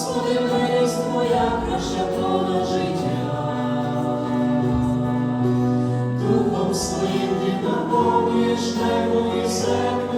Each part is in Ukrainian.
Господи, милість Твоя краще Духом своїм ти наповнюєш небо і землю.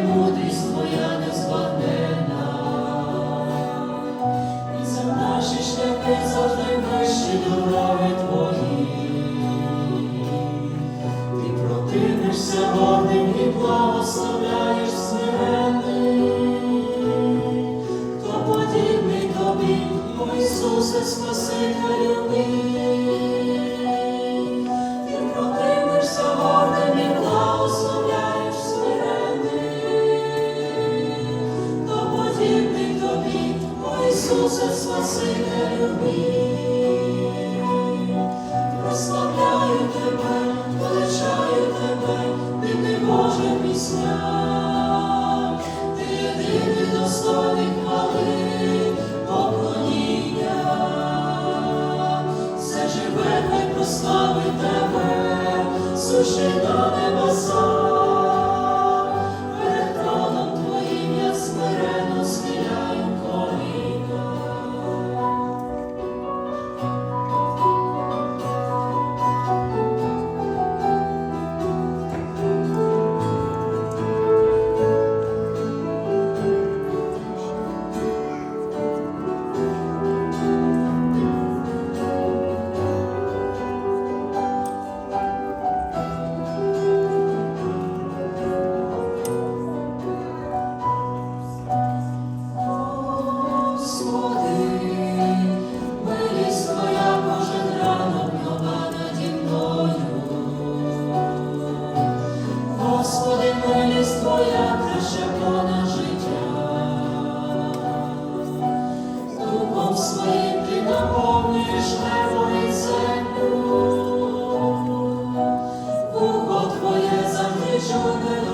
Мудрість твоя незбагнена, і за наші шляхи завжди вищі дороги. Ісусе, спасителю мій, прославляю тебе. Спи, ти наповниш небо землю, Бухо твоє заміжене.